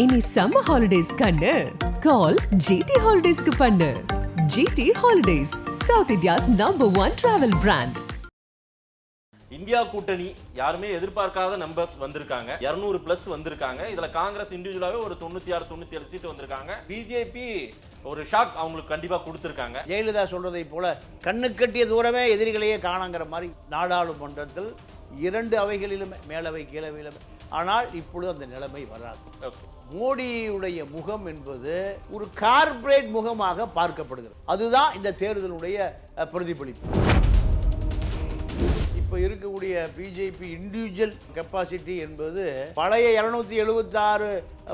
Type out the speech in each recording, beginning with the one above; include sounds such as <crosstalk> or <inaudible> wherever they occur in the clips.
இனி summer holidays கண்ணு. கால் GT ஹாலிடேஸ்க்கு பண்ணு. GT holidays south India's number one travel brand India கூட்டணி யாருமே எதிர்பார்க்காத நம்பர்ஸ் வந்திருக்காங்க. 200 பிளஸ் வந்திருக்காங்க. இதுல காங்கிரஸ் இண்டிவிஜுவலாவே ஒரு தொண்ணூத்தி ஆறு தொண்ணூத்தி ஏழு சீட் வந்திருக்காங்க பிஜேபி ஒரு ஷாக் அவங்களுக்கு கண்டிப்பா கொடுத்திருக்காங்க. ஜெயலலிதா சொல்றதை போல கண்ணு கட்டிய தூரமே எதிரிகளையே காணாங்கிற மாதிரி நாடாளுமன்றத்தில் இரண்டு அவைகளிலுமே மேலவை கீழவையிலுமே. ஆனால் இப்பொழுது அந்த நிலைமை வராது. ஓகே மோடியுடைய முகம் என்பது ஒரு கார்ப்பரேட் முகமாக பார்க்கப்படுகிறது. அதுதான் இந்த தேர்தலுடைய பிரதிபலிப்பு. இப்போ இருக்கக்கூடிய பிஜேபி இண்டிவிஜுவல் கெப்பாசிட்டி என்பது பழைய இருநூத்தி எழுபத்தாறு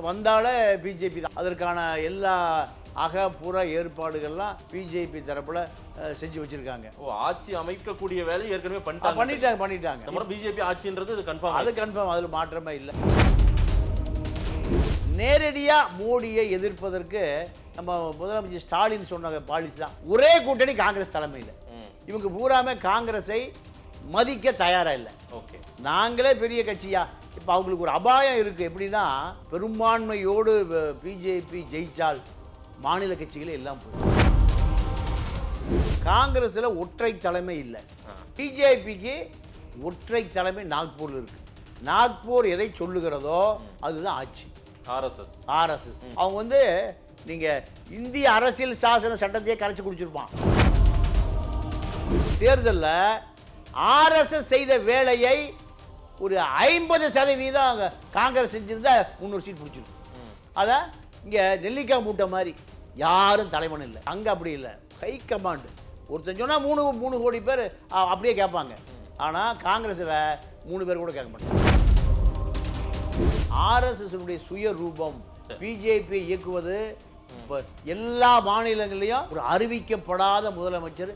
வந்தாலே பிஜேபி தான். அதற்கான எல்லா அகப்புற ஏற்பாடுகள்லாம் பிஜேபி தரப்புல செஞ்சு வச்சிருக்காங்க. ஓ ஆட்சி அமைக்கக்கூடிய வேலையை ஏற்கனவே பண்ணிட்டாங்க. பண்ணிட்டாங்க பண்ணிட்டாங்க. பிஜேபி ஆட்சின்றது கன்ஃபார்ம் அது கன்ஃபார்ம் அதில் மாற்றமே இல்லை. நேரடியா மோடியை எதிர்ப்பதற்கு நம்ம முதலமைச்சர் ஸ்டாலின் சொன்ன பாலிசி தான். ஒரே கூட்டணி காங்கிரஸ் தலைமையில். இவங்க பூராமே காங்கிரஸை மதிக்க தயாரா இல்லை. ஓகே. நாங்களே பெரிய கட்சியா. இப்போ அவங்களுக்கு ஒரு அபாயம் இருக்கு. எப்படின்னா பெரும்பான்மையோடு பிஜேபி ஜெயிச்சால் மாநில கட்சிகளே எல்லாம் போயிடும். காங்கிரஸ்ல ஒற்றை தலைமை இல்லை. பிஜேபிக்கு ஒற்றை தலைமை நாக்பூர்ல இருக்கு. நாக்பூர் எதை சொல்லுகிறதோ அதுதான் ஆட்சி. ஆர்எஸ்எஸ். ஆர்எஸ்எஸ். அவங்க வந்து நீங்க இந்திய அரசியல் சாசன சட்டத்தையே கரைச்சு குடிச்சிருப்பான். தேர்தல்ல ஆர்எஸ்எஸ் செய்த வேலையை ஒரு ஐம்பது சதவீதம் காங்கிரஸ் செஞ்சிருந்தா முந்நூறு சீட் பிடிச்சிருக்கும் அதான் இங்க நெல்லிக்காய் மூட்டை மாதிரி யாரும் தலைவன் இல்லை. அங்க அப்படி இல்லை. High command. ஒருத்தன் சொன்னா மூணு மூணு கோடி பேர் அப்படியே கேட்பாங்க ஆனா காங்கிரஸ்ல மூணு பேர் கூட கேட்க மாட்டாங்க. ஆர்எஸ்எஸ் சுய ரூபம் பிஜேபி இயக்குவது இப்ப எல்லா மாநிலங்களையும் ஒரு அறிவிக்கப்படாத முதலமைச்சர்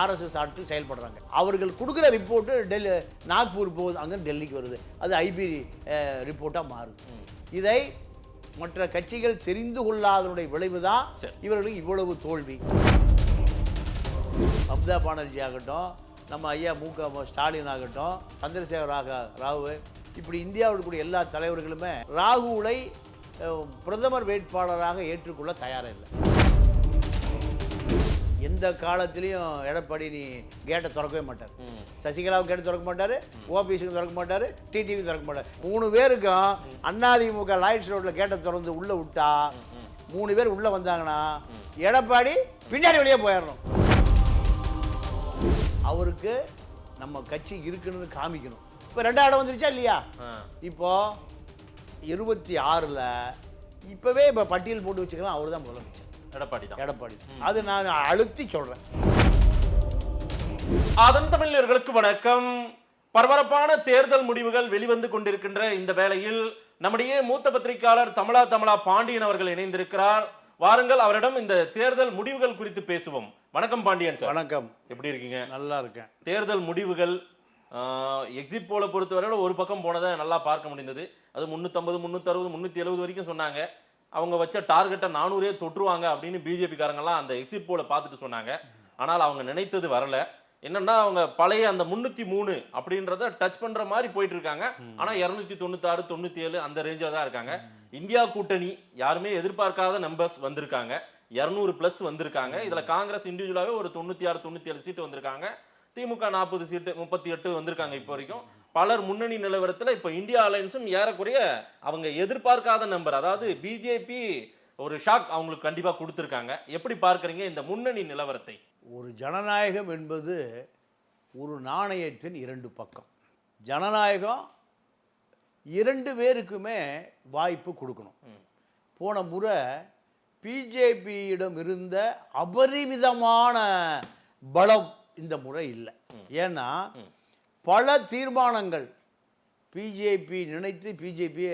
ஆர்எஸ்எஸ் ஆட்கள் செயல்படுறாங்க. அவர்கள் கொடுக்குற ரிப்போர்ட்டு டெல்லி நாக்பூர் போகுது அங்கே டெல்லிக்கு வருது. அது ஐபி ரிப்போர்ட்டாக மாறுது. இதை மற்ற கட்சிகள் தெரிந்து கொள்ளாதனுடைய விளைவு தான். இவர்களுக்கு இவ்வளவு தோல்வி. மம்தா பானர்ஜி ஆகட்டும் நம்ம ஐயா மு க ஸ்டாலின் ஆகட்டும் சந்திரசேகர் ராக ராவு இப்படி இந்தியாவில் கூடிய எல்லா தலைவர்களுமே ராகுலை பிரதமர் வேட்பாளராக ஏற்றுக்கொள்ள தயாராக இல்லை எந்த காலத்திலையும் எடப்பாடி நீ கேட்டை திறக்கவே மாட்டார். சசிகலாவுக்கு கேட்டு திறக்க மாட்டார் ஓபிஎஸ்க்கு திறக்க மாட்டார் டிடிவி திறக்க மாட்டார். மூணு பேருக்கும் அதிமுக லாய்ட்ஸ் ரோட்டில் கேட்டை திறந்து உள்ளே விட்டா மூணு பேர் உள்ளே வந்தாங்கன்னா எடப்பாடி பின்னாடி வெளியே போயிடணும். அவருக்கு நம்ம கட்சி இருக்குன்னு காமிக்கணும். இப்போ ரெண்டாம் இடம் வந்துருச்சா இல்லையா? இப்போ இருபத்தி ஆறில் இப்போவே இப்போ பட்டியல் போட்டு வச்சுக்கலாம். அவர் தான் முதலமைச்சர். எடப்பாடி தான். எடப்பாடி. அது நான் அழுத்தி சொல்கிறேன் அதன் தமிழர்களுக்கு வணக்கம். பரபரப்பான தேர்தல் முடிவுகள் வெளிவந்து கொண்டிருக்கின்ற இந்த வேளையில் நம்முடைய மூத்த பத்திரிகையாளர் தமிழா தமிழா பாண்டியன் அவர்கள் இணைந்திருக்கிறார். வாருங்கள் அவரிடம் இந்த தேர்தல் முடிவுகள் குறித்து பேசுவோம். வணக்கம் பாண்டியன் சார். வணக்கம். எப்படி இருக்கீங்க? நல்லா இருக்கேன். தேர்தல் முடிவுகள் எக்ஸிட் போல பொறுத்தவரையில ஒரு பக்கம் போனதை நல்லா பார்க்க முடிந்தது. அது முந்நூற்றம்பது முந்நூற்றறுபது முந்நூற்றி எழுபது வரைக்கும் சொன்னாங்க. அவங்க வச்ச டார்கெட்டை நானூறே தொற்றுவாங்க அப்படின்னு பிஜேபி காரங்கெல்லாம் அந்த எக்ஸிட் போல பார்த்துட்டு சொன்னாங்க. ஆனால் அவங்க நினைத்தது வரல. என்னன்னா அவங்க பழைய அந்த முன்னூத்தி மூணு அப்படின்றத டச் பண்ற மாதிரி போயிட்டு இருக்காங்க ஆனா இருநூத்தி தொண்ணூத்தாறு தொண்ணூத்தி ஏழு அந்த ரேஞ்சில் தான் இருக்காங்க. இந்தியா கூட்டணி யாருமே எதிர்பார்க்காத நம்பர்ஸ் வந்திருக்காங்க. 200 பிளஸ் வந்திருக்காங்க. இதுல காங்கிரஸ் இண்டிவிஜுவலாவே ஒரு தொண்ணூத்தி ஆறு தொண்ணூத்தி ஏழு சீட்டு வந்திருக்காங்க. திமுக நாற்பது சீட்டு முப்பத்தி எட்டு வந்திருக்காங்க இப்போ வரைக்கும். பலர் முன்னணி நிலவரத்துல இப்ப இந்தியா அலையன்ஸும் ஏறக்குறைய அவங்க எதிர்பார்க்காத நம்பர் அதாவது பிஜேபி ஒரு ஷாக் அவங்களுக்கு கண்டிப்பா கொடுத்திருக்காங்க. எப்படி பார்க்கறீங்க இந்த முன்னணி நிலவரத்தை? ஒரு ஜனநாயகம் என்பது ஒரு நாணயத்தின் இரண்டு பக்கம். ஜனநாயகம் இரண்டு பேருக்குமே வாய்ப்பு கொடுக்கணும். போன முறை பிஜேபியிடம் இருந்த அபரிமிதமான பலம் இந்த முறை இல்லை. ஏன்னா பல தீர்மானங்கள் பிஜேபி நினைத்து பிஜேபி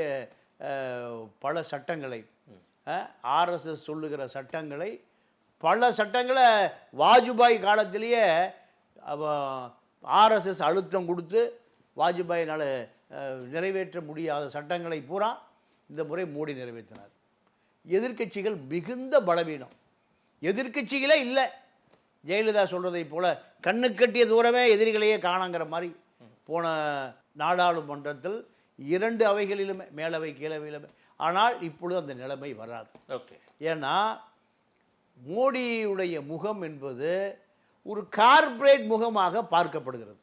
பல சட்டங்களை ஆர்எஸ்எஸ் சொல்லுகிற சட்டங்களை பல சட்டங்களை வாஜ்பாய் காலத்திலேயே ஆர்எஸ்எஸ் அழுத்தம் கொடுத்து வாஜ்பாயினால் நிறைவேற்ற முடியாத சட்டங்களை பூரா இந்த முறை மோடி நிறைவேற்றினார். எதிர்க்கட்சிகள் மிகுந்த பலவீனம். எதிர்க்கட்சிகளே இல்லை. ஜெயலலிதா சொல்றதை போல கண்ணு கட்டிய தூரமே எதிரிகளையே காணாங்கிற மாதிரி போன நாடாளுமன்றத்தில் இரண்டு அவைகளிலுமே மேலவை கீழவையிலுமே. ஆனால் இப்பொழுது அந்த நிலைமை வராது. ஓகே. ஏன்னா மோடியுடைய முகம் என்பது ஒரு கார்ப்பரேட் முகமாக பார்க்கப்படுகிறது.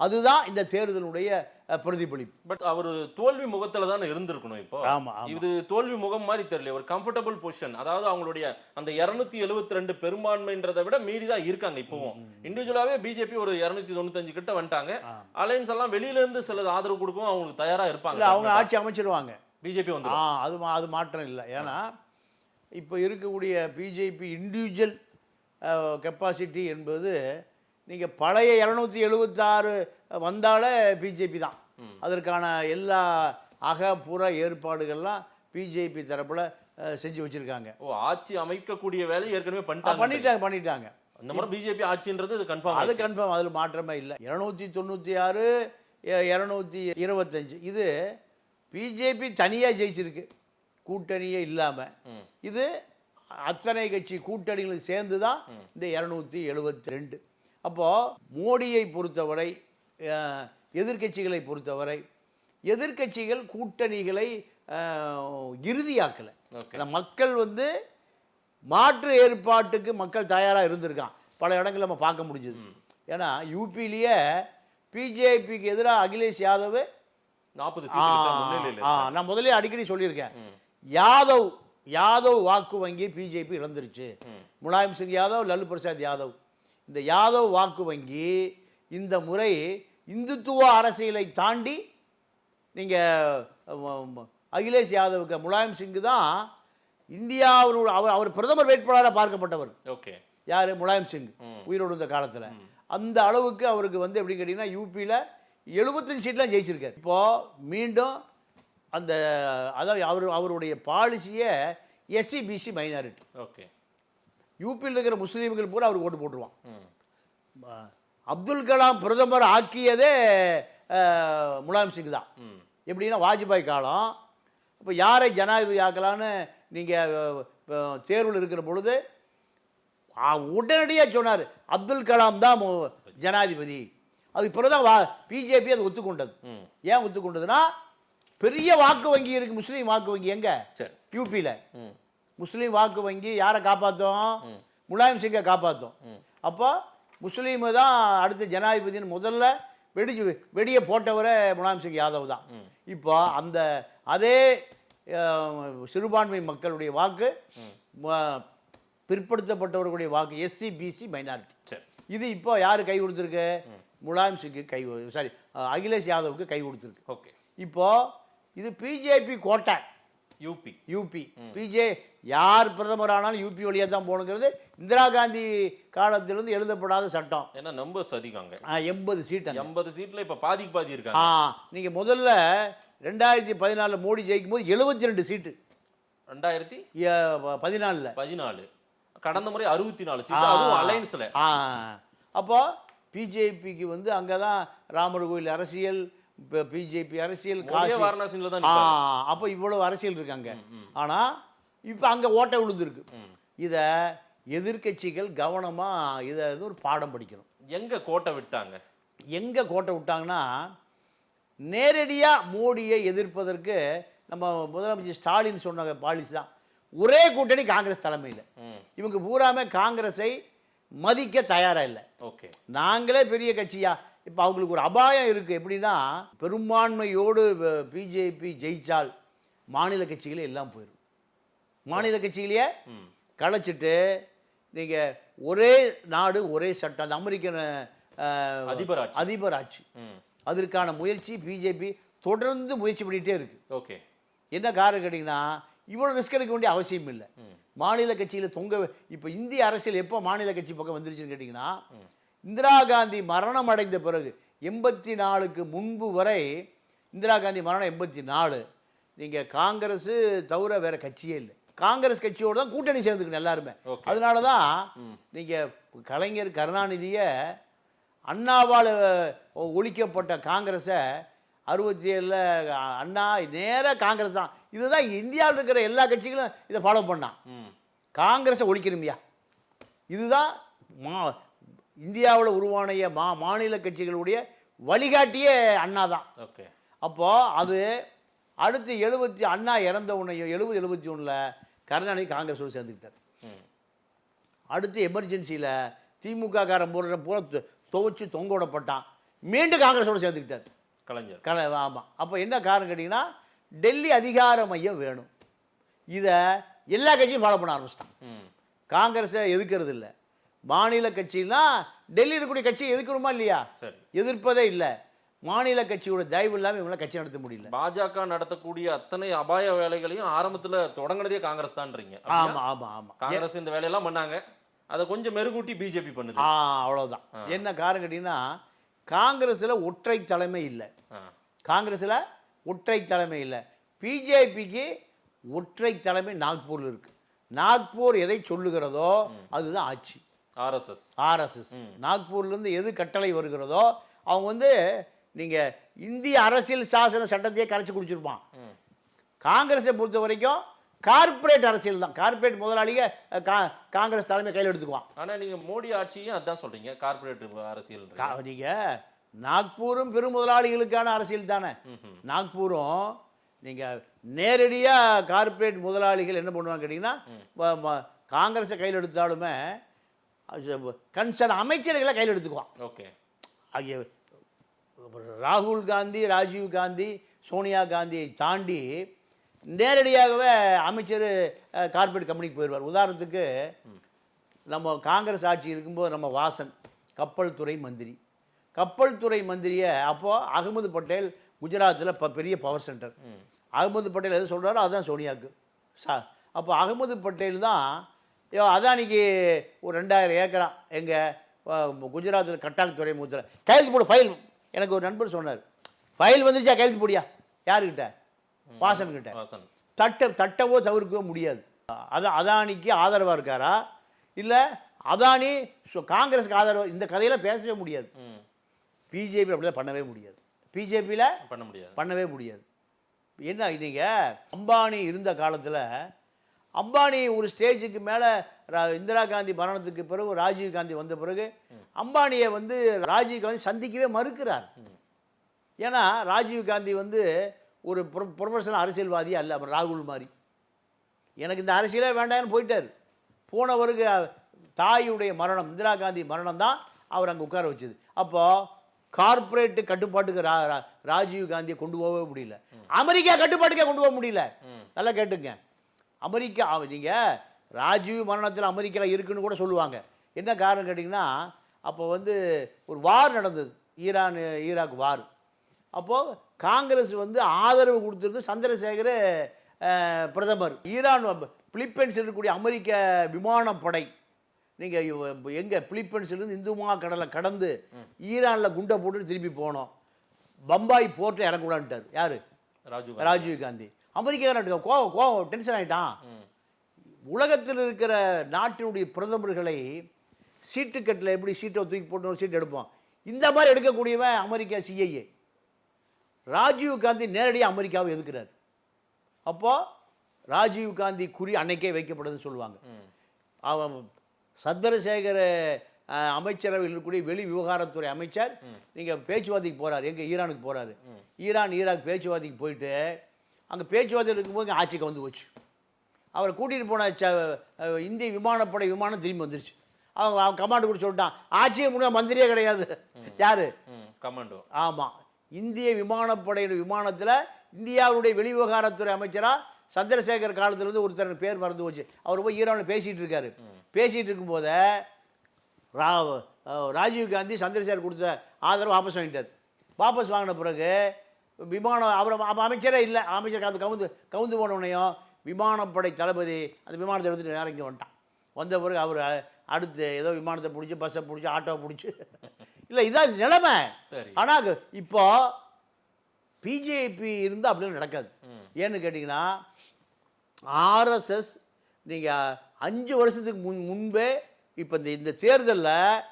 அதுதான் இந்த தேர்தலுடைய பிரதிபலிப்பு. பட் அவர் தோல்வி முகத்துல தானே இருந்திருக்கணும் இப்போ. ஆமா. இது தோல்வி முகம் மாதிரி தெரியல ஒரு கம்ஃபர்டபுள் பொசிஷன் அதாவது அவங்களுடைய அந்த 272 எழுபத்தி ரெண்டு பெரும்பான்மைன்றதை விட மீறி தான் இருக்காங்க இப்பவும். இண்டிவிஜுவலாவே பிஜேபி ஒரு 295 தொண்ணூத்தஞ்சு கிட்ட வந்துட்டாங்க. அலையன்ஸ் எல்லாம் வெளியில இருந்து சில ஆதரவு கொடுக்கவும் அவங்களுக்கு தயாரா இருப்பாங்க. அவங்க ஆட்சி அமைச்சிருவாங்க. பிஜேபி வந்து அது அது மாற்றம் இல்லை. ஏன்னா இப்போ இருக்கக்கூடிய பிஜேபி இண்டிவிஜுவல் கெப்பாசிட்டி என்பது நீங்கள் பழைய இரநூத்தி எழுபத்தாறு வந்தாலே பிஜேபி தான். அதற்கான எல்லா அக புற ஏற்பாடுகள்லாம் பிஜேபி தரப்புல செஞ்சு வச்சுருக்காங்க. ஓ ஆட்சி அமைக்கக்கூடிய வேலை ஏற்கனவே பண்ணிட்டாங்க. பண்ணிட்டாங்க பண்ணிட்டாங்க. இந்த முறை பிஜேபி ஆட்சின்றது இது கன்ஃபார்ம் அது கன்ஃபார்ம் அதில் மாற்றமே இல்லை. இரநூத்தி தொண்ணூற்றி ஆறு இரநூத்தி இருபத்தஞ்சு. இது பிஜேபி தனியாக ஜெயிச்சிருக்கு. கூட்டணியே இல்லாமல். இது அத்தனை கட்சி கூட்டணிகளும் சேர்ந்து தான் இந்த இரநூத்தி எழுபத்தி ரெண்டு. அப்போது மோடியை பொறுத்தவரை அஹ், எதிர்க்கட்சிகளை பொறுத்தவரை எதிர்க்கட்சிகள் கூட்டணிகளை இறுதியாக்கலை. மக்கள் வந்து மாற்று ஏற்பாட்டுக்கு மக்கள் தயாராக இருந்திருக்கான் பல இடங்கள்ல நம்ம பார்க்க முடிஞ்சது. ஏன்னா யூபிலேயே பிஜேபிக்கு எதிராக அகிலேஷ் யாதவ் நாற்பது நான் முதல்ல அடிக்கடி சொல்லியிருக்கேன். யாதவ் யாதவ் வாக்கு வங்கி பிஜேபி இழந்துருச்சு. முலாயம் சிங் யாதவ் லல்லு பிரசாத் யாதவ். இந்த யாதவ் வாக்கு வங்கி இந்த முறை இந்துத்துவ அரசியலை தாண்டி நீங்கள் அகிலேஷ் யாதவுக்கு முலாயம் சிங் தான் இந்தியாவினுடைய அவர் அவர் பிரதமர் வேட்பாளராக பார்க்கப்பட்டவர். ஓகே. யார்? முலாயம் சிங் உயிரோடு இருந்த காலத்தில். அந்த அளவுக்கு அவருக்கு வந்து எப்படி கேட்டிங்கன்னா யூபியில் எழுபத்தஞ்சு சீட்லாம் ஜெயிச்சிருக்காரு. இப்போ மீண்டும் அந்த அதாவது அவர் அவருடைய பாலிசியை எஸ்சி பிசி மைனாரிட்டி ஓகே. யூபியில் இருக்கிற முஸ்லீம்கள் பூரா அவருக்கு ஓட்டு போட்டுருவான். அப்துல் கலாம் பிரதமர் ஆக்கியதே முலாயம் சிங் தான். எப்படின்னா வாஜ்பாய் காலம். இப்போ யாரை ஜனாதிபதி ஆக்கலான்னு நீங்கள் தேர்வில் இருக்கிற பொழுது உடனடியாக சொன்னார் அப்துல் கலாம் தான் ஜனாதிபதி. அதுக்கு பிறகு தான் வா பிஜேபி அதை ஒத்துக்கொண்டது. ஏன் ஒத்துக்கொண்டதுன்னா பெரிய வாக்கு வங்கி இருக்கு முஸ்லீம் வாக்கு வங்கி எங்க? யூபியில் முஸ்லீம் வாக்கு வங்கி யாரை காப்பாற்றும் முலாயம் சிங்கை காப்பாற்றும் அப்போ முஸ்லீமு தான் அடுத்த ஜனாதிபதினு முதல்ல வெடிச்சு வெடியை போட்டவரே முலாயம் சிங் யாதவ் தான். இப்போ அந்த அதே சிறுபான்மை மக்களுடைய வாக்கு பிற்படுத்தப்பட்டவர்களுடைய வாக்கு எஸ்சி பிசி மைனாரிட்டி சரி. இது இப்போ யார் கை கொடுத்துருக்கு? முலாயம் சிங்கு கை சாரி அகிலேஷ் யாதவுக்கு கை கொடுத்துருக்கு. ஓகே. இப்போ இது பிஜேபி கோட்டை. யூபி யூபி பிஜே யார் பிரதமர் ஆனாலும் யூபி வழியாக தான் போகணுங்கிறது இந்திரா காந்தி காலத்திலிருந்து எழுதப்படாத சட்டம். ஏன்னா நம்பர்ஸ் அதிகங்க எண்பது சீட். எண்பது சீட்ல இப்ப பாதிக்கு பாதி ஆ இருக்காங்க நீங்கள் முதல்ல ரெண்டாயிரத்தி பதினாலில் மோடி ஜெயிக்கும் போது எழுபத்தி ரெண்டு சீட்டு ரெண்டாயிரத்தி பதினாலில். பதினாலு. கடந்த முறை அறுபத்தி நாலு சீட் அதுவும் அலைன்ஸ்ல ஆ அப்போ பிஜேபிக்கு வந்து அங்கே தான் ராமர் கோயில் அரசியல் இப்போ பிஜேபி அரசியல் காசி வாரணாசியில தான். அப்போ இவ்வளவு அரசியல் இருக்காங்க. ஆனா இப்போ அங்க ஓட்டை விழுந்திருக்கு இத எதிர்க்கட்சிகள் கவனமா இதை ஒரு பாடம் படிக்கணும். எங்க கோட்டை விட்டாங்க? எங்க கோட்டை விட்டாங்கன்னா நேரடியா மோடியை எதிர்ப்பதற்கு நம்ம முதலமைச்சர் ஸ்டாலின் சொன்ன பாலிசி தான். ஒரே கூட்டணி காங்கிரஸ் தலைமையில். இவங்க பூராமே காங்கிரஸை மதிக்க தயாரா இல்லை. ஓகே. நாங்களே பெரிய கட்சியா? இப்போ அவங்களுக்கு ஒரு அபாயம் இருக்குது எப்படின்னா பெரும்பான்மையோடு பிஜேபி ஜெயிச்சால் மாநில கட்சிகளே எல்லாம் போயிடும் மாநில கட்சிகளையே கலைச்சிட்டு நீங்கள் ஒரே நாடு ஒரே சட்டம் அந்த அமெரிக்கன் அதிபர். அதிபர் ஆட்சி அதற்கான முயற்சி பிஜேபி தொடர்ந்து முயற்சி பண்ணிகிட்டே இருக்கு. ஓகே. என்ன காரணம் கேட்டிங்கன்னா இவ்வளோ ரிஸ்க் எடுக்க வேண்டிய அவசியம் இல்லை மாநில கட்சியில் தொங்க இப்போ இந்திய அரசியல் எப்போ மாநில கட்சி பக்கம் வந்துருச்சுன்னு கேட்டிங்கன்னா இந்திரா காந்தி மரணம் அடைந்த பிறகு எண்பத்தி நாலுக்கு முன்பு வரை இந்திரா காந்தி மரணம் எண்பத்தி நாலு நீங்கள் காங்கிரஸ் தவிர வேற கட்சியே இல்லை. காங்கிரஸ் கட்சியோடு தான் கூட்டணி சேர்ந்துக்கணும் எல்லாருமே. அதனால தான் நீங்கள் கலைஞர் கருணாநிதியை அண்ணாவால் ஒழிக்கப்பட்ட காங்கிரஸை அறுபத்தி ஏழில் அண்ணா நேராக காங்கிரஸ் தான். இதுதான் இந்தியாவில் இருக்கிற எல்லா கட்சிகளும் இதை ஃபாலோ பண்ணான் காங்கிரஸை ஒழிக்கணும்யா. இதுதான் மா இந்தியாவில் உருவான மா மாநில கட்சிகளுடைய வழிகாட்டியே அண்ணா தான் ஓகே. அப்போ அது அடுத்து எழுபத்தி அண்ணா இறந்த உடனே எழுபது எழுபத்தி ஒண்ணுல கருணாநிதி காங்கிரஸோடு சேர்ந்துக்கிட்டார். அடுத்து எமர்ஜென்சியில் திமுக காரன் போடுற போல தொ- துவைச்சு தொங்க விடப்பட்டான் மீண்டும் காங்கிரஸோடு சேர்ந்துக்கிட்டார். கலைஞர். கல ஆமாம் அப்போ என்ன காரணம் கேட்டிங்கன்னா டெல்லி அதிகார மையம் வேணும். இதை எல்லா கட்சியும் ஃபாலோ பண்ண ஆரம்பிச்சிட்டான். காங்கிரஸை எதிர்க்கிறது இல்லை மாநில கட்சினா டெல்லியில் இருக்கக்கூடிய கட்சியை எதிர்க்கணுமா இல்லையா? எதிர்ப்பதே இல்லை. மாநில கட்சியோட தயவு இல்லாமல் இவங்களாம் கட்சி நடத்த முடியல. பாஜக நடத்தக்கூடிய அத்தனை அபாய வேலைகளையும் ஆரம்பத்துல தொடங்கினதே காங்கிரஸ் தான்றீங்க. ஆமாம் ஆமாம் ஆமாம் காங்கிரஸ் இந்த வேலையெல்லாம் பண்ணாங்க. அதை கொஞ்சம் மெருகூட்டி பிஜேபி பண்ணுது. ஆ அவ்வளோதான் என்ன காரணம் கேட்டிங்கன்னா காங்கிரஸில் ஒற்றை தலைமை இல்லை. காங்கிரஸில் ஒற்றை தலைமை இல்லை. பிஜேபிக்கு ஒற்றை தலைமை நாக்பூரில் இருக்கு. நாக்பூர் எதை சொல்லுகிறதோ அதுதான் ஆட்சி. ஆர்எஸ்எஸ். ஆர்எஸ்எஸ். நாக்பூர்லேருந்து எது கட்டளை வருகிறதோ அவங்க வந்து நீங்கள் இந்திய அரசியல் சாசன சட்டத்தையே கரைச்சி குடிச்சிருப்பான். காங்கிரஸை பொறுத்த வரைக்கும் கார்ப்பரேட் அரசியல் தான். கார்ப்பரேட் முதலாளிக காங்கிரஸ் தலைமை கையில் எடுத்துக்குவான். ஆனா நீங்க மோடி ஆட்சியும் அதான் சொல்றீங்க. கார்ப்பரேட் அரசியல். கா- நீங்க நாக்பூரும் பெரும் முதலாளிகளுக்கான அரசியல் தானே. நாக்பூரும் நீங்க நேரடியா கார்ப்பரேட் முதலாளிகள் என்ன பண்ணுவாங்க கேட்டிங்கன்னா காங்கிரஸை கையில் எடுத்தாலுமே கன்சர்ன் அமைச்சர்களை கையில் எடுத்துக்குவான். ஓகே. ஆகிய ராகுல் காந்தி ராஜீவ் காந்தி சோனியா காந்தியை தாண்டி நேரடியாகவே அமைச்சர் அஹ், கார்ப்பரேட் கம்பெனிக்கு போயிடுவார் உதாரணத்துக்கு நம்ம காங்கிரஸ் ஆட்சி இருக்கும்போது நம்ம வாசன் கப்பல் துறை மந்திரி. கப்பல் துறை மந்திரியை அப்போது அகமது பட்டேல் குஜராத்தில் ப பெரிய பவர் சென்டர் அகமது பட்டேல் எது சொல்கிறாரோ அதுதான் சோனியாவுக்கு. சா அப்போ அகமது பட்டேல் தான் அதானிக்கு ஒரு ரெண்டாயிரம் ஏக்கரா எங்கள் குஜராத்தில் கட்டாக் துறைமுகத்தில். கையெழுத்து போடு ஃபைல் எனக்கு ஒரு நண்பர் சொன்னார். ஃபைல் வந்துருச்சா கையெழுத்து போடியா? யாருக்கிட்ட வாசன்கிட்ட. வாசன். தட்ட தட்டவோ தவிர்க்கவோ முடியாது. அதான் அதானிக்கு ஆதரவாக இருக்காரா? இல்லை அதானி காங்கிரஸுக்கு ஆதரவு இந்த கதையெல்லாம் பேசவே முடியாது. பிஜேபி அப்படிலாம் பண்ணவே முடியாது. பிஜேபியில் பண்ண முடியாது. பண்ணவே முடியாது. என்ன நீங்கள் அம்பானி இருந்த காலத்தில் அம்பானி ஒரு ஸ்டேஜுக்கு மேலே இந்திரா காந்தி மரணத்துக்கு பிறகு ராஜீவ் காந்தி வந்த பிறகு அம்பானியை வந்து ராஜீவ் காந்தி சந்திக்கவே மறுக்கிறார். ஏன்னா ராஜீவ் காந்தி வந்து ஒரு ப்ரொஃபஷனல் அரசியல்வாதி அல்ல ராகுல் மாதிரி. எனக்கு இந்த அரசியலே வேண்டாம்னு போயிட்டார். போனவருக்கு தாயுடைய மரணம் இந்திரா காந்தி மரணம் தான் அவர் அங்கே உட்கார வச்சது. அப்போ கார்ப்பரேட் கட்டுப்பாட்டுக்கு ராஜீவ் காந்தியை கொண்டு போகவே முடியல. அமெரிக்கா கட்டுப்பாட்டுக்கே கொண்டு போக முடியல. நல்லா கேட்டுங்க அமெரிக்கா அவ- நீங்க ராஜீவ் மரணத்தில் அமெரிக்காவில் இருக்குன்னு கூட சொல்லுவாங்க. என்ன காரணம் கேட்டிங்கன்னா அப்போ வந்து ஒரு வார் நடந்தது. ஈரான் ஈராக் வார் அப்போது காங்கிரஸ் வந்து ஆதரவு கொடுத்திருந்து சந்திரசேகர பிரதமர். ஈரான் பிலிப்பைன்ஸில் இருக்கக்கூடிய அமெரிக்க விமானப்படை நீங்கள் எங்கே பிலிப்பைன்ஸ்லேருந்து இந்து கடலை கடந்து ஈரானில் குண்டை போட்டு திருப்பி போனோம். பம்பாய் போர்ட்டில் இறங்கக்கூடாதுட்டார் யார்? ராஜீவ் ராஜீவ் காந்தி. அமெரிக்கா கோவம் கோவம் டென்ஷன் ஆகிட்டான். உலகத்தில் இருக்கிற நாட்டினுடைய பிரதமர்களை சீட்டுக்கட்டில் எப்படி சீட்டை தூக்கி போட்டு ஒரு சீட் எடுப்போம்? இந்த மாதிரி எடுக்கக்கூடியவன் அமெரிக்கா சிஐஏ ராஜீவ் காந்தி நேரடியாக அமெரிக்காவை எதுக்குறாரு அப்போ ராஜீவ் காந்தி குறி அன்னைக்கே வைக்கப்படுதுன்னு சொல்லுவாங்க. அவன் சந்திரசேகர அமைச்சரவையில் இருக்கக்கூடிய வெளி விவகாரத்துறை அமைச்சர் நீங்கள் பேச்சுவார்த்தைக்கு போறாரு. எங்கே ஈரானுக்கு போறாரு. ஈரான் ஈராக் பேச்சுவார்த்தைக்கு போயிட்டு அங்கே பேச்சுவார்த்தை இருக்கும்போது ஆட்சிக்கு வந்து போச்சு. அவரை கூட்டிகிட்டு போன ச இந்திய விமானப்படை விமானம் திரும்பி வந்துருச்சு. அவங்க அவன் கமாண்டு கூட சொல்லிட்டான். ஆட்சியே முடிய மந்திரியே கிடையாது. யாரு. கமாண்டோ ஆமாம் இந்திய விமானப்படையின் விமானத்தில் இந்தியாவுடைய வெளிவிவகாரத்துறை அமைச்சராக சந்திரசேகர் காலத்திலிருந்து ஒருத்தர் பேர் மறந்து போச்சு. அவர் போய் ஈரானில் பேசிகிட்டு இருக்காரு. பேசிகிட்டு இருக்கும்போதே ரா ராஜீவ் காந்தி சந்திரசேகர் கொடுத்த ஆதரவு வாபஸ் வாங்கிட்டார். வாபஸ் வாங்கின பிறகு விமானம் அவர் அமைச்சரே இல்லை. அமைச்சர் அது கவுந்து கவுந்து போன உடனேயும் விமானப்படை தளபதி அந்த விமானத்தை எடுத்துட்டு நேரம் இங்கே வந்துட்டான். வந்த பிறகு அவர் அடுத்து ஏதோ விமானத்தை பிடிச்சி பஸ்ஸை பிடிச்சி ஆட்டோவை பிடிச்சி. <laughs> இல்லை இதான் நிலைமை. சரி. ஆனால் இப்போ பிஜேபி இருந்தால் அப்படிலாம் நடக்காது. ஏன்னு கேட்டிங்கன்னா ஆர்எஸ்எஸ் நீங்கள் அஞ்சு வருஷத்துக்கு முன் முன்பே இப்போ இந்த இந்த தேர்தலில்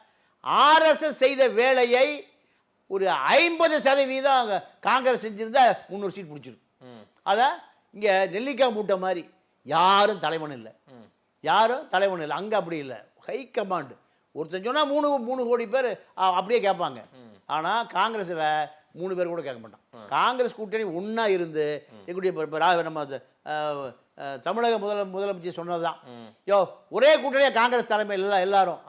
ஆர்எஸ்எஸ் செய்த வேலையை ஒரு ஐம்பது சதவீதம் காங்கிரஸ் செஞ்சிருந்தா முந்நூறு சீட் பிடிச்சிருக்கும். அதான் இங்கே நெல்லிக்காய் மூட்டை மாதிரி யாரும் தலைவன் இல்லை. யாரும் தலைவன் இல்லை. அங்கே அப்படி இல்லை. ஹை கமாண்ட் ஒருத்தன் சொன்னால் மூணு மூணு கோடி பேர் அப்படியே கேட்பாங்க ஆனால் காங்கிரஸில் மூணு பேர் கூட கேட்க மாட்டான். காங்கிரஸ் கூட்டணி ஒண்ணா இருந்து எங்களுடைய நம்ம தமிழக முதல முதலமைச்சர் சொன்னதுதான். ம். யோ ஒரே கூட்டணியா காங்கிரஸ் தலைமை எல்லாம் எல்லாரும்.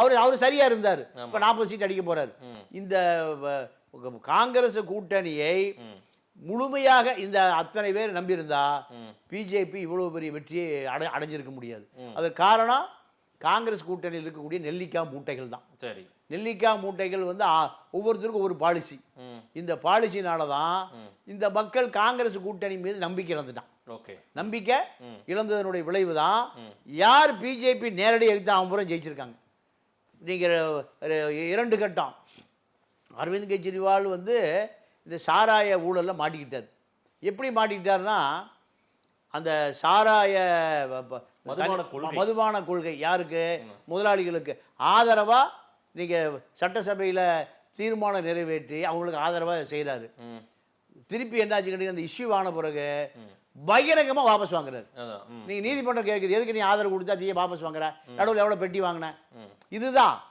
அவர் அவர் சரியா இருந்தார். இப்ப நாற்பது சீட் அடிக்க போறாரு. இந்த காங்கிரஸ் கூட்டணியை. முழுமையாக இந்த அத்தனை பேர் நம்பியிருந்தா. பிஜேபி இவ்வளவு பெரிய வெற்றியை அடை அடைஞ்சிருக்க முடியாது. அதற்கு காரணம் காங்கிரஸ் கூட்டணியில் இருக்கக்கூடிய நெல்லிக்காய் மூட்டைகள் தான். சரி. நெல்லிக்காய் மூட்டைகள் வந்து ஒவ்வொருத்தருக்கும் ஒரு பாலிசி இந்த பாலிசினால தான் இந்த மக்கள் காங்கிரஸ் கூட்டணி மீது நம்பிக்கை இழந்துட்டான். ஓகே. நம்பிக்கை. இழந்ததனுடைய விளைவு தான் யார் பிஜேபி நேரடி எதிர்த்து அவன் பூரா ஜெயிச்சிருக்காங்க. நீங்கள் இரண்டு கட்டம். அரவிந்த் கெஜ்ரிவால் வந்து இந்த சாராய ஊழல்ல மாட்டிக்கிட்டார். எப்படி மாட்டிக்கிட்டாருன்னா அந்த சாராய மதுபான கொள்கை. யாருக்கு? முதலாளிகளுக்கு. ஆதரவா நீங்க சட்டசபையில தீர்மானம் நிறைவேற்றி அவங்களுக்கு ஆதரவா செய்றாரு. ம். திருப்பி என்னாச்சு கேட்டீங்க அந்த இஷ்யூ ஆன பிறகு பகிரங்கமா வாபஸ் வாங்குறாரு. அதான் ம். நீங்க நீதிமன்றம் கேட்குது எதுக்கு நீ ஆதரவு கொடுத்தா தீய வாபஸ் வாங்குற? நடுவில் எவ்வளவு பெட்டி வாங்கின. இதுதான்.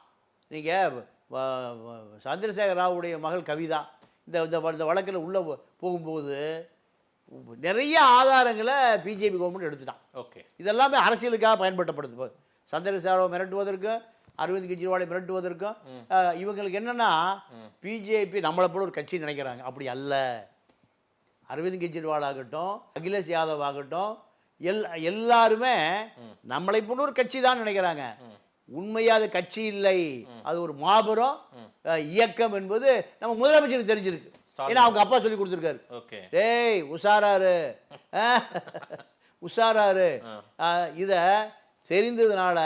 நீங்க வ- வ- சந்திரசேகர ராவுடைய மகள் கவிதா இந்த இந்த வழக்கில் உள்ள போகும்போது நிறைய ஆதாரங்களை பிஜேபி கவர்மெண்ட் எடுத்துட்டான். ஓகே. இதெல்லாமே அரசியலுக்காக பயன்படுத்தப்படுது. சந்திரசேகராவை மிரட்டுவதற்கும் அரவிந்த் கெஜ்ரிவாலை மிரட்டுவதற்கும் இவங்களுக்கு என்னன்னா பிஜேபி நம்மளை போல ஒரு கட்சி நினைக்கிறாங்க. அப்படி அல்ல. அரவிந்த் கெஜ்ரிவால் ஆகட்டும் அகிலேஷ் யாதவ் ஆகட்டும் எல் எல்லாருமே நம்மளை போல ஒரு கட்சி தான் நினைக்கிறாங்க. உண்மையா அது கட்சி இல்லை. அது ஒரு மாபெரும் இயக்கம் என்பது நம்ம முதலமைச்சருக்கு தெரிஞ்சிருக்கு. ஏன்னா அவங்க அப்பா சொல்லி கொடுத்துருக்காரு. டேய் உஷாராரு. உஷாராரு. இத தெரிந்ததுனால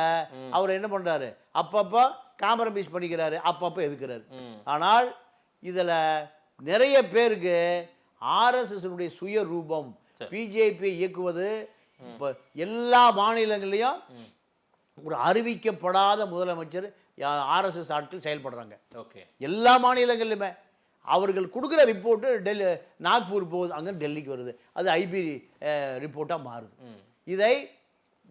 அவர் என்ன பண்றாரு? அப்பப்போ காம்ப்ரமைஸ் பண்ணிக்கிறாரு. அப்பப்போ எதுக்குறாரு? ஆனால் இதுல நிறைய பேருக்கு ஆர்எஸ்எஸ் சுய ரூபம் பிஜேபி இயக்குவது இப்ப எல்லா மாநிலங்களையும் ஒரு அறிவிக்கப்படாத முதலமைச்சர் ஆர்எஸ்எஸ் ஆட்கள் செயல்படுறாங்க. ஓகே. எல்லா மாநிலங்களிலுமே அவர்கள் கொடுக்குற ரிப்போர்ட்டு டெல்லி நாக்பூர் போகுது அங்கே டெல்லிக்கு வருது. அது ஐபி ரிப்போர்ட்டாக மாறுது. இதை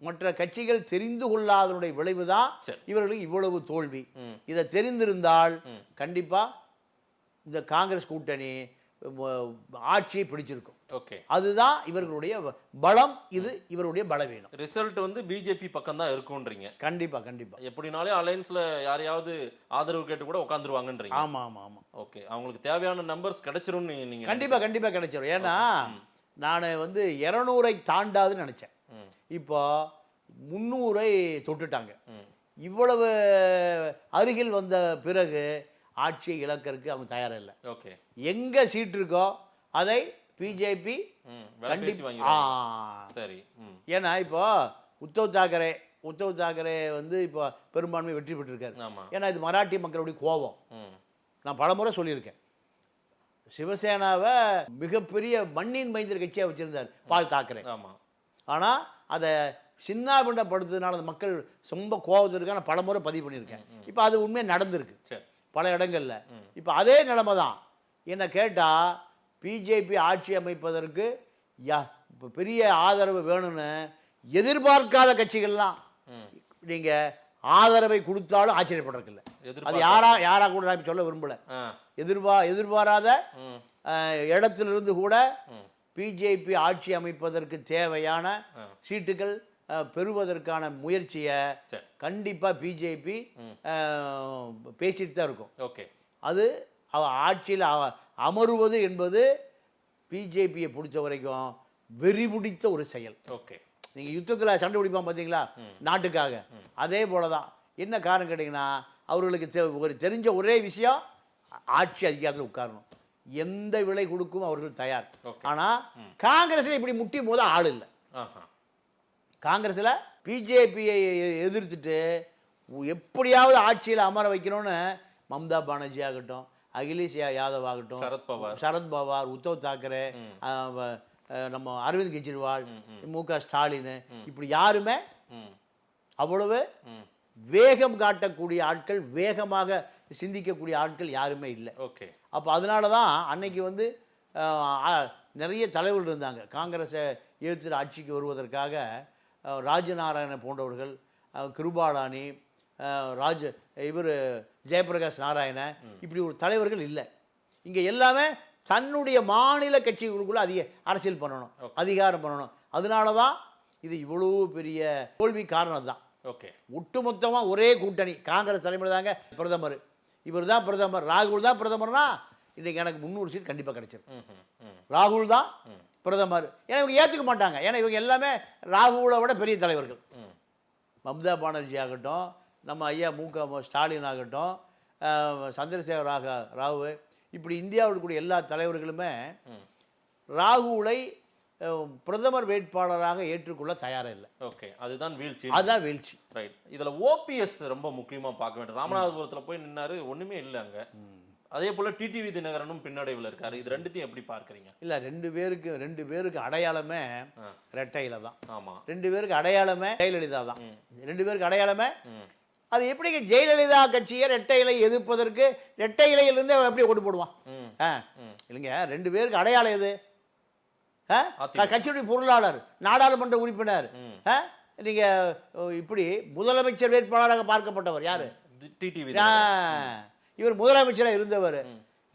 மற்ற கட்சிகள் தெரிந்து கொள்ளாதனுடைய விளைவு தான். இவர்களுக்கு இவ்வளவு தோல்வி. இதை தெரிந்திருந்தால் கண்டிப்பா இந்த காங்கிரஸ் கூட்டணி ஆட்சியை பிடிச்சிருக்கும். ஓகே அதுதான் இவர்களுடைய பலம். இது இவருடைய பலவீனம். ரிசல்ட் வந்து பிஜேபி பக்கம் தான் இருக்கும்ன்றீங்க. கண்டிப்பா கண்டிப்பா. எப்படினாலே அலையன்ஸ்ல யாரையாவது ஆதரவு கேட்டு கூட உட்காந்துருவாங்கன்றீங்க ஆமா ஆமா ஆமா. ஓகே அவங்களுக்கு தேவையான நம்பர்ஸ் கிடைச்சிரும் நீங்க கண்டிப்பா கண்டிப்பா கிடைச்சிடும் ஏன்னா நான் வந்து இரநூறை தாண்டாதுன்னு நினைச்சேன். இப்போ முந்நூறை தொட்டுட்டாங்க. இவ்வளவு அருகில் வந்த பிறகு ஆட்சியை இழக்கறதுக்கு அவங்க தயாரா இல்லை ஓகே. எங்க சீட் இருக்கோ அதை பிஜேபி சரி ஏன்னா இப்போ உத்தவ் தாக்கரே உத்தவ் தாக்கரே வந்து இப்போ பெரும்பான்மை வெற்றி பெற்றிருக்காரு. ஏன்னா இது மராட்டிய மக்களுடைய கோபம். நான் பலமுறை சொல்லியிருக்கேன். சிவசேனாவை மிகப்பெரிய மண்ணின் மைந்தர் கட்சியாக வச்சிருந்தார் பால் தாக்கரே. ஆமா. ஆனா அதை சின்னாபிண்டப்படுத்துறதுனால அந்த மக்கள் ரொம்ப கோபத்திற்கு நான் பலமுறை பதிவு பண்ணியிருக்கேன். இப்போ அது உண்மையாக நடந்திருக்கு. சரி. பல இடங்கள்ல. இப்போ அதே நிலைமை தான் என்ன கேட்டா பிஜேபி ஆட்சி அமைப்பதற்கு யா இப்போ பெரிய ஆதரவு வேணும்னு எதிர்பார்க்காத கட்சிகள்லாம் ம். நீங்க ஆதரவை கொடுத்தாலும் ஆச்சரியப்படுறதில்ல அது யாரா யாரா கூட நான் சொல்ல விரும்பல. எதிர்பா எதிர்பாராத இடத்திலிருந்து கூட பிஜேபி ஆட்சி அமைப்பதற்கு தேவையான. சீட்டுகள் பெறுவதற்கான முயற்சியை சரி. கண்டிப்பா பிஜேபி பேசிட்டு தான் இருக்கும். ஓகே. அது அவ ஆட்சியில் அமருவது என்பது பிஜேபியை பொறுத்த வரைக்கும் வெறி பிடித்த ஒரு செயல். ஓகே. நீங்க யுத்தத்துல சண்டை பிடிப்பான் பார்த்தீங்களா நாட்டுக்காக. அதே போல தான் என்ன காரணம் கேட்டிங்கன்னா அவர்களுக்கு ஒரு தெரிஞ்ச ஒரே விஷயம் ஆட்சி அதிகாரத்தில் உட்காரணும். எந்த விலை கொடுக்கும் அவர்கள் தயார். Okay. ஆனா காங்கிரஸ்ல இப்படி முட்டி போத ஆள் இல்லை. காங்கிரஸ்ல பிஜேபியை எதிர்த்துட்டு எப்படியாவது ஆட்சியில் அமர வைக்கணும்னு மம்தா பானர்ஜி ஆகட்டும் அகிலேஷ் யாதவ் ஆகட்டும் சரத் பவார். சரத் பவார் உத்தவ் தாக்கரே நம்ம அரவிந்த் கெஜ்ரிவால் மு க ஸ்டாலின் இப்படி யாருமே அவ்வளவு வேகம் காட்டக்கூடிய ஆட்கள் வேகமாக சிந்திக்கக்கூடிய ஆட்கள் யாருமே இல்லை. ஓகே. அப்போ அதனால தான் அன்னைக்கு வந்து நிறைய தலைவர்கள் இருந்தாங்க. காங்கிரஸை எதிர்த்து ஆட்சிக்கு வருவதற்காக அஹ், ராஜநாராயண போன்றவர்கள் கிருபாலானி ராஜ இவர் ஜெயபிரகாஷ் நாராயண இப்படி ஒரு தலைவர்கள் இல்லை. இங்கே எல்லாமே தன்னுடைய மாநில கட்சிகளுக்குள்ள அதிக அரசியல் பண்ணணும் அதிகாரம் பண்ணணும். அதனால தான் இது இவ்வளோ பெரிய தோல்வி காரணம் தான் ஓகே. ஒட்டுமொத்தமாக ஒரே கூட்டணி காங்கிரஸ் தலைமையில் தாங்க பிரதமர். இவர் தான் பிரதமர் ராகுல் தான் பிரதமர்னா இன்னைக்கு எனக்கு முந்நூறு சீட் கண்டிப்பாக கிடைச்சிரும். ம் ம். ம் ராகுல் தான் பிரதமர். ஏன்னா இவங்க ஏற்றுக்க மாட்டாங்க. ஏன்னா இவங்க எல்லாமே ராகுலை விட பெரிய தலைவர்கள். மம்தா பானர்ஜி ஆகட்டும் நம்ம ஐயா மு க ஸ்டாலின் ஆகட்டும் சந்திரசேகர் ராக ராவு இப்படி இந்தியாவில் இருக்கக்கூடிய எல்லா தலைவர்களுமே ராகுலை பிரதமர் வேட்பாளராக ஏற்றுக்கொள்ள தயாராக இல்லை. ஓகே. அதுதான் வீழ்ச்சி. அதுதான் வீழ்ச்சி. ரைட். இதுல ஓபிஎஸ் ரொம்ப முக்கியமா பார்க்க வேண்டும். ராமநாதபுரத்துல போய் நின்னாரு ஒண்ணுமே இல்ல அங்க. அதே போல டிடிவி தினகரனும் பின்னடைவுல இருக்காரு. இது ரெண்டுத்தையும் எப்படி பார்க்கறீங்க? இல்லை ரெண்டு பேருக்கு ரெண்டு பேருக்கு அடையாளமே. ரெட்டையில தான். ஆமா. ரெண்டு பேருக்கு அடையாளமே ஜெயலலிதா தான். ரெண்டு பேருக்கு அடையாளமே அது எப்படிங்க ஜெயலலிதா கட்சியை ரெட்டை இலை எதிர்ப்பதற்கு ரெட்டை இலையிலிருந்து அவன் எப்படி ஓட்டு போடுவான்? ஆ. இல்லைங்க ரெண்டு பேருக்கு அடையாளம் எது. கட்சியுடைய பொருளாளர் நாடாளுமன்ற உறுப்பினர்? நீங்க இப்படி முதலமைச்சர் வேட்பாளராக பார்க்கப்பட்டவர் யாரு? டிடிவி இவர் முதலமைச்சராக இருந்தவர்.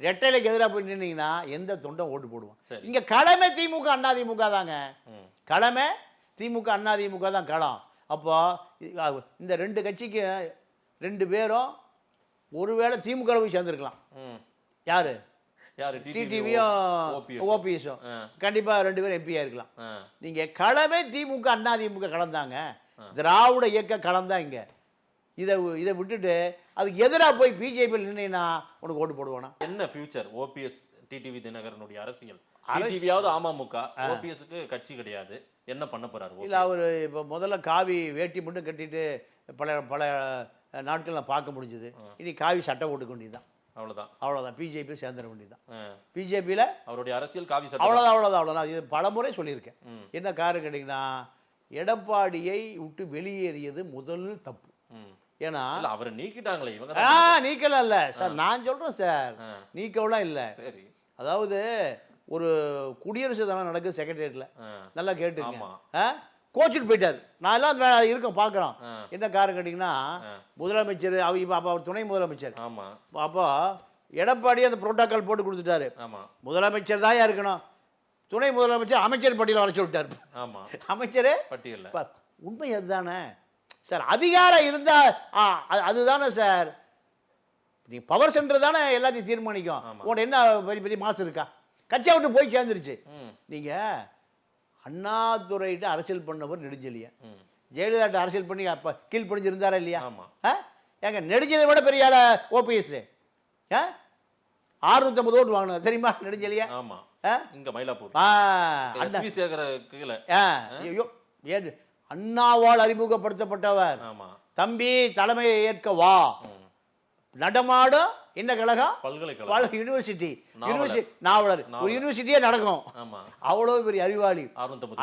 ரெட்டைலைக்கு எதிராக போய் நின்னீங்கன்னா எந்த தொண்டம் ஓட்டு போடுவான். இங்க களமே திமுக அண்ணா திமுக தாங்க. ம். களமே திமுக அண்ணா திமுக தான் களம் அப்போ இந்த ரெண்டு கட்சிக்கு ரெண்டு பேரும் ஒருவேளை திமுக போய் சேர்ந்துருக்கலாம். யாரு? யாரு? டிடிவியும் ஓபிஎஸ். ஓபிஎஸும் ஆ. கண்டிப்பா ரெண்டு பேரும் எம்பியா இருக்கலாம். ஆ. நீங்க களமே திமுக அண்ணா திமுக கலந்தாங்க. திராவிட இயக்க களம் தான் இங்க. இதை இதை விட்டுட்டு அதுக்கு எதிராக போய் பிஜேபியில் நின்னா உனக்கு ஓட்டு போடுவானா? என்ன ஃபியூச்சர் ஓபிஎஸ் டிடிவி தினகரனுடைய அரசியல். டிடிவியாவது அமமுக ஓபிஎஸ்க்கு கட்சி கிடையாது. என்ன பண்ண போறாரு இல்லை அவர் இப்போ முதல்ல காவி வேட்டி மட்டும் கட்டிட்டு பல பல நாட்கள் நான் பார்க்க முடிஞ்சுது. இனி காவி சட்டை போட்டுக்க வேண்டியதுதான். அவ்வளவுதான். அவ்வளோதான் பிஜேபி சேர்ந்துட வேண்டியதுதான். ஆ. பிஜேபியில் அவருடைய அரசியல் காவி சட்டம் அவ்வளோதான் அவ்வளோதான் அவ்வளோதான் இது பலமுறை சொல்லியிருக்கேன். ம். என்ன காரணம் கேட்டிங்கன்னா எடப்பாடியை விட்டு வெளியேறியது முதல் தப்பு. ஏன்னா அவரை நீக்கிட்டாங்களே இவங்க ஆ நீக்கலாம் இல்லை சார் நான் சொல்கிறேன் சார். ஆ. நீக்கவெல்லாம் இல்லை. சரி. அதாவது ஒரு குடியரசு தினம் நடக்குது செக்ரட்டரியேட்டில் ஆ. நல்லா கேட்டுங்க. கோச்சிட்டு போயிட்டார். நான் எல்லாம் இருக்கேன் பார்க்குறோம். என்ன காரணம் கேட்டிங்கன்னா. முதலமைச்சர் அவ இப்போ அப்போ அவர் துணை முதலமைச்சர். ஆமா. அப்போ எடப்பாடி அந்த புரோட்டோக்கால் போட்டு கொடுத்துட்டாரு. ஆமா. முதலமைச்சர் தான் இருக்கணும்? துணை முதலமைச்சர் அமைச்சர் பட்டியல வர சொல்லிட்டார். ஆமா. அமைச்சர்? பட்டியல்ல. உண்மை அதுதானே? சார் அதிகாரம் இருந்தா ஆ, அது- அதுதானே சார். நீ பவர் சென்டர் தானே எல்லாத்தையும் தீர்மானிக்கும். உன்கிட்ட என்ன பெரிய பெரிய மாசு இருக்கா? கட்சியை விட்டு போய் சேர்ந்துருச்சு. ம். நீங்க அண்ணாதுரைகிட்ட அரசியல் பண்ணவர் நெடுஞ்செழியன் ஜெயலலிதாட்ட அரசியல் பண்ணி அப்ப கீழ் இருந்தாரா இல்லையா ஆ? ஏங்க நெடுஞ்செழியை விட பெரிய ஆள ஓபிஎஸ் ஆறுநூத்தம்பது ஓட்டு வாங்கினார் தெரியுமா நெடுஞ்செழிய? ஆமா. ஆ? இங்க மயிலாப்பூர். ஆ, ஆ, ஐயோ ஏன் அண்ணாவால் அறிமுகப்படுத்தப்பட்டவர். ஆமா. தம்பி தலைமையை ஏற்க வா. நடமாடும் என்ன கழகம்? பல்கலைக்கழகம். பல யூனிவர்சிட்டி. யூனிவர்சிட்டி நாவலர். ஒரு. யூனிவர்சிட்டியே நடக்கும். அவ்வளவு பெரிய அறிவாளி.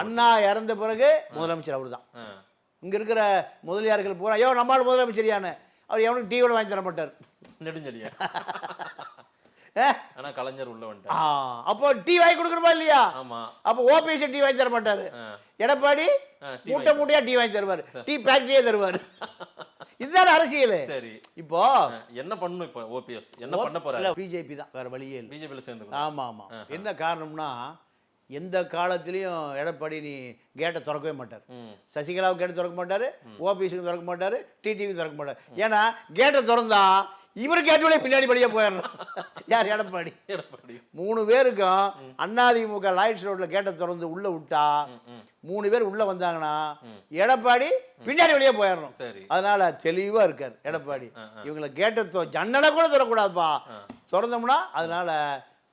அண்ணா இறந்த பிறகு முதலமைச்சர் அவர்தான். ஆ. இங்க இருக்கிற முதலியார்கள் பூரா ஐயோ நம்மால் முதலமைச்சரியான அவர் எவனுக்கு டீ கூட வாங்கி தர மாட்டார். நெடுஞ்செழியன். <laughs> ஏ? ஆனா கலைஞர் உள்ள வந்துட்டார். அப்போ டீ வாங்கி கொடுக்குறோமா இல்லையா? ஆமா. அப்போ ஓபிஎஸ் டீ வாங்கி தர மாட்டாரு. எடப்பாடி மூட்டை மூட்டையா டீ வாங்கி தருவார். <laughs> டீ ஃபேக்டரியே தருவார். இதுதான் அரசியல். சரி. இப்போ என்ன பண்ணணும் இப்ப ஓபிஎஸ்? என்ன பண்ண போறாரு? பிஜேபி தான். வேற வழியே இல்லை. பிஜேபியில சேர்ந்து ஆமா ஆமா என்ன காரணம்னா எந்த காலத்திலையும் எடப்பாடி நீ கேட்டை திறக்கவே மாட்டார். சசிகலாவுக்கு கேட்டு திறக்க மாட்டாரு ஓபிஎஸ்க்கு திறக்க மாட்டாரு டிடிவி திறக்க மாட்டார். ஏன்னா கேட்டை திறந்தா இவர் கேட்டு வழியா பின்னாடி படியே போயிடணும். யார் எடப்பாடி? எடப்பாடி. மூணு பேருக்கும் அண்ணாதிமுக லாய்ட்ஸ் ரோட்ல கேட்டை திறந்து உள்ள விட்டா. மூணு பேர் உள்ள வந்தாங்கன்னா எடப்பாடி பின்னாடி வெளியே போயிடணும். அதனால தெளிவா இருக்கார் எடப்பாடி. இவங்களை கேட்ட ஜன்னலை கூட திறக்கூடாதுப்பா திறந்தோம்னா அதனால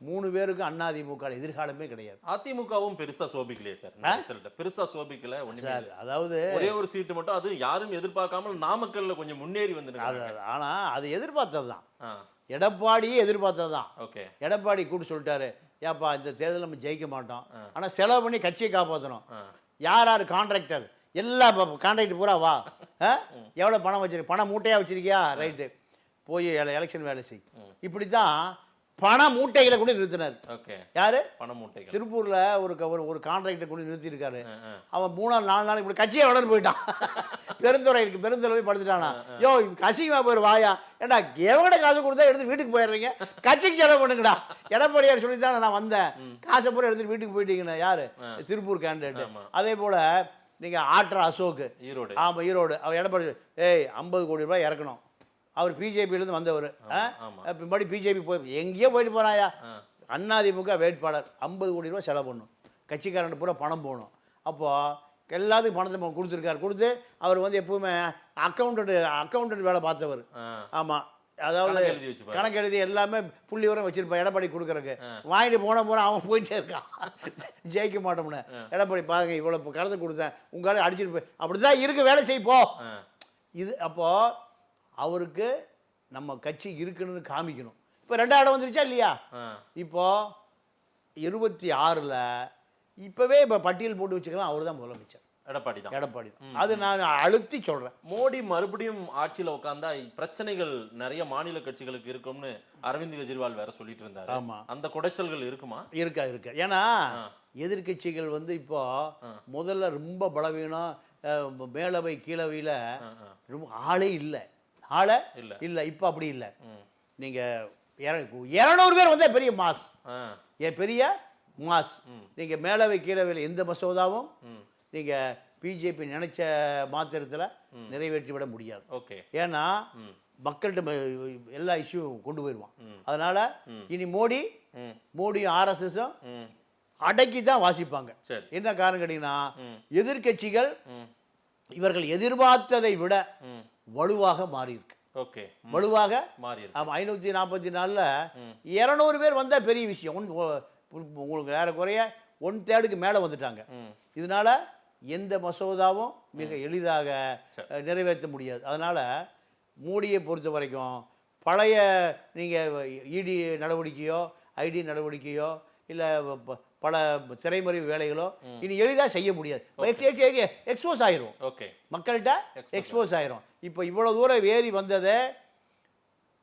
மூணு பேருக்கு அண்ணாதிமுக எதிர்காலமே கிடையாது. அதிமுகவும் பெருசா சோபிக்கலையே சார். பெருசா சோபிக்கல சார். அதாவது ஒரே ஒரு சீட்டு மட்டும் அது யாரும் எதிர்பார்க்காமல் நாமக்கல்ல கொஞ்சம் முன்னேறி அது வந்து ஆனா அது எதிர்பார்த்தது தான். எடப்பாடியே எதிர்பார்த்தது தான். ஓகே. எடப்பாடி கூட்டு சொல்லிட்டாரு ஏப்பா இந்த தேர்தல் நம்ம ஜெயிக்க மாட்டோம். ஆனா செலவு பண்ணி கட்சியை காப்பாற்றணும் யார் யார் கான்ட்ராக்டர் எல்லா கான்ட்ராக்ட் பூரா வா. ஆ? எவ்வளவு பணம் வச்சிருக்க பணம் மூட்டையா வச்சிருக்கியா? ரைட்டு. போய் எலெக்ஷன் வேலை செய். இப்படி தான் பண மூட்டைகளை கூட நிறுத்தினார். ஓகே. யாரு? பண மூட்டைகள் திருப்பூர்ல ஒரு ஒரு ஒரு கான்ட்ராக்டை கூட நிறுத்தியிருக்காரு. அவன் மூணு நாள் நாலு நாளைக்கு இப்படி கட்சியை வளர்ந்து போயிட்டான். <laughs> பெருந்துறை இருக்கு பெருந்துறை போய் படுத்துட்டானா. யோ கசிங்கமா போயிரு வாயா. ஏண்டா எவங்கட காசு கொடுத்தா எடுத்து வீட்டுக்கு போயிடுறீங்க? கட்சிக்கு செலவு பண்ணுங்கடா. எடப்பாடியார் சொல்லி தான் நான் வந்தேன். காசை பூரா எடுத்துட்டு வீட்டுக்கு போயிட்டீங்கன்னு. யாரு? திருப்பூர் கேண்டிடேட். அதே போல நீங்க ஆற்ற அசோக். ஈரோடு. ஆமா ஈரோடு. அவர் எடப்பாடி ஏய் ஐம்பது கோடி ரூபாய் இறக்கணும். அவர் பிஜேபியிலேருந்து வந்தவர். பின்னாடி பிஜேபி போய் எங்கேயோ போயிட்டு போறாயா? ஆ. அண்ணாதிமுக வேட்பாளர் ஐம்பது கோடி ரூபாய் செலவு பண்ணும். கட்சிக்காரன் பூரா பணம் போகணும். அப்போ எல்லாத்துக்கும் பணத்தை கொடுத்துருக்காரு. கொடுத்து அவர் வந்து எப்பவுமே அக்கௌண்டன்ட் அக்கௌண்டன்ட் வேலை பார்த்தவர். ஆ. ஆமா. அதாவது கணக்கு எழுதி எல்லாமே புள்ளி வரம் வச்சிருப்பான் எடப்பாடி கொடுக்கறக்கு. வாங்கிட்டு போன போற அவன் போயிட்டே இருக்கான். ஜெயிக்க மாட்டோம்னு. எடப்பாடி பாருங்க இவ்வளவு கடத்தை கொடுத்தேன். உங்களால அடிச்சிட்டு போய் அப்படிதான் இருக்கு. வேலை செய் போ. ஆ. இது அப்போ அவருக்கு நம்ம கட்சி இருக்குன்னு காமிக்கணும் இப்போ ரெண்டாவது இடம் வந்துருச்சா இல்லையா. இப்போ இருபத்தி ஆறில் இப்போவே இப்போ பட்டியல் போட்டு வச்சுக்கலாம் அவர் தான் முதலமைச்சர் எடப்பாடி தான் எடப்பாடி தான். அது நான் அழுத்தி சொல்கிறேன் மோடி மறுபடியும் ஆட்சியில உட்கார்ந்தா பிரச்சனைகள் நிறைய மாநில கட்சிகளுக்கு இருக்கும்னு அரவிந்த் கெஜ்ரிவால் வேற சொல்லிட்டு இருந்தாரு ஆமா. அந்த குடைச்சல்கள் இருக்குமா இருக்கா இருக்கா ஏன்னா ஆ. எதிர்க்கட்சிகள் வந்து இப்போ. முதல்ல ரொம்ப பலவீனம் மேலவை கீழவையில். ரொம்ப ஆளே இல்லை ஆளே இல்ல. இல்லை இப்போ அப்படி இல்லை. நீங்கள் இரநூறு பேர் வந்தால் பெரிய மாஸ். ஏன் பெரிய மாஸ். நீங்கள் மேலவை கீழவையில் எந்த மசோதாவும். நீங்கள் பிஜேபி நினைச்ச மாத்திரத்தில் நிறைவேற்றி விட முடியாது ஓகே ஏன்னா. மக்கள்கிட்ட எல்லா இஷ்யூவும் கொண்டு போயிடுவான். அதனால இனி மோடி. மோடியும் ஆர்எஸ்எஸும். அடக்கி தான் வாசிப்பாங்க என்ன காரணம் கேட்டீங்கன்னா ம். இவர்கள் எதிர்பார்த்ததை விட. வலுவாக மாறியிருக்கு ஓகே. வலுவாக மாறி ஆமாம் ஐநூற்றி நாற்பத்தி நாலில் இரநூறு பேர் வந்தால் பெரிய விஷயம் ஒன் உங்களுக்கு ஏறக்குறைய ஒன் தேர்டுக்கு மேலே வந்துட்டாங்க. இதனால எந்த மசோதாவும் மிக எளிதாக நிறைவேற்ற முடியாது அதனால மோடியை பொறுத்த வரைக்கும் பழைய நீங்கள் இடி நடவடிக்கையோ ஐடி நடவடிக்கையோ இல்லை பல திரைமறை வேலைகளோ இனி எளிதாக செய்ய முடியாது. எக்ஸ்போஸ் ஆயிரும். ஓகே. மக்கள்கிட்ட எக்ஸ்போஸ் ஆயிரும். இப்போ இவ்வளோ தூரம் ஏறி வந்ததை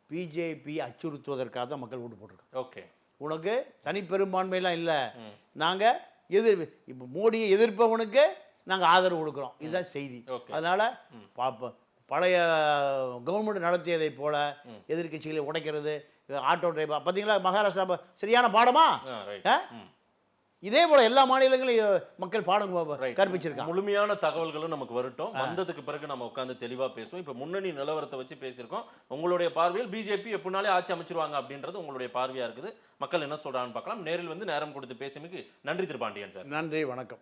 பிஜேபி அச்சுறுத்துவதற்காக தான் மக்கள் ஓட்டு போட்டிருக்காங்க. ஓகே. உனக்கு தனிப்பெரும்பான்மையெல்லாம் இல்லை. நாங்கள் எதிர் இப்போ மோடியை எதிர்ப்பவனுக்கு நாங்கள் ஆதரவு கொடுக்குறோம். இதுதான் செய்தி. அதனால பழைய கவர்மெண்ட் நடத்தியதை போல எதிர்க்கட்சிகளை உடைக்கிறது ஆட்டோ டிரைவர் பார்த்தீங்களா மகாராஷ்டிரா சரியான பாடமா? இதே போல எல்லா மாநிலங்களையும் மக்கள் பாடம். கற்பிச்சிருக்காங்க. முழுமையான தகவல்களும் நமக்கு வரட்டும். வந்ததுக்கு பிறகு நம்ம உட்கார்ந்து தெளிவா பேசுவோம். இப்ப முன்னணி நிலவரத்தை வச்சு பேசியிருக்கோம். உங்களுடைய பார்வையில் பிஜேபி எப்படினாலே ஆட்சி அமைச்சிருவாங்க அப்படின்றது உங்களுடைய பார்வையா இருக்குது. மக்கள் என்ன சொல்றாங்கன்னு பார்க்கலாம். நேரில் வந்து நேரம் கொடுத்து பேசியமைக்கு நன்றி திருப்பாண்டியன் சார். நன்றி வணக்கம்.